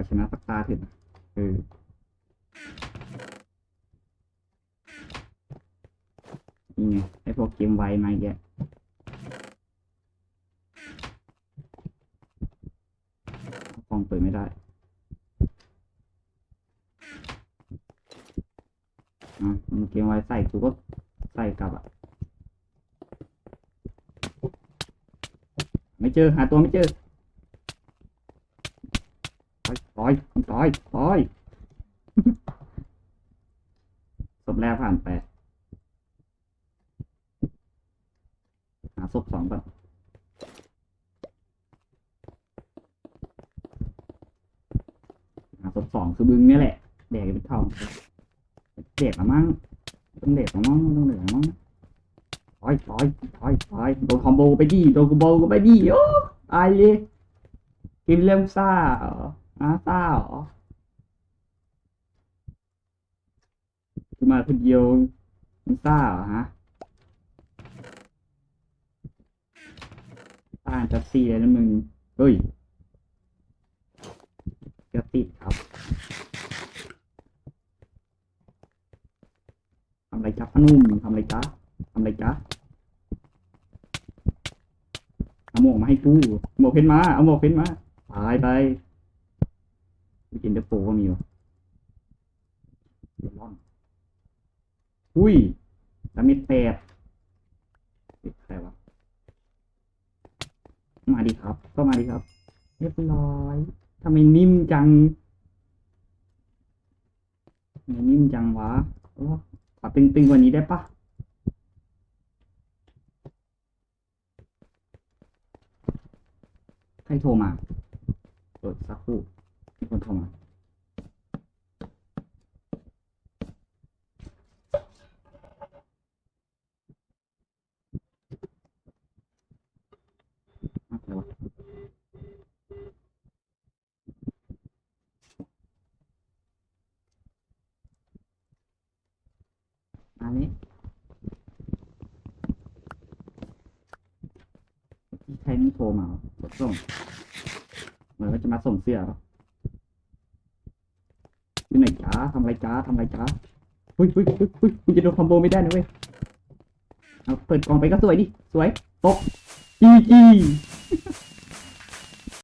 อชนะสักตาเถอะนะเออนี่ไงไอพวกเกมไวมาแกกล่องเปิดไม่ได้อะมันเกมไวใส่กูก็ใส่กลับอะ ไม่เจอ หาตัวไม่เจอ ต่อยต่อยต่อยศพแรกผ่านไป หาศพสองก่อนหาศพสองคือบึงนี่แหละแดกเป็นทองเด็กละมั้งต้องเด็กละมั้งต้องเด็กละมั้งถอยถอยถอยถอยโดนคอมโบไปดิโดนคอมโบก็ไปดิโอ้ตายเลยกินเริ่มซ่าเหร อาซ่าเหรอมาคนเดียวมันซ่าเหรอฮะต้านจับซีเลยนะมึง เฮ้ยจะติดครับทำอะไรจ๊ะพนุ่มทำอะไรจ๊ะทำอะไรจ๊ะเอาหมวกมาให้กูหมวกเพนมา เอาหมวกเพนมา ตายไป กินเดอร์โปก็มีวะเดยวร้อนอุ้ยสามิดแปดใครวะ มาดีครับ ก็มาดีครับ เรียบร้อยทำไมนิ่มจังทำไมนิ่มจังวะโอ้ขอตึงๆกว่านี้ได้ปะใครโทรมาเปิดสักครู่ ทรมาอะไรวะอันนี้ที่ใครนี่โทรมาส่งเหมือนว่าจะมาส่งเสื้อหรอ อยู่ไหนจ้าทำไรจ้าทำไรจ้าเฮ้ยเฮ้ยเฮ้ยเฮ้ยคุณจะโดนคอมโบไม่ได้นะเว้ยเอาเปิดกล่องไปก็สวยดิ สวยตกจีจี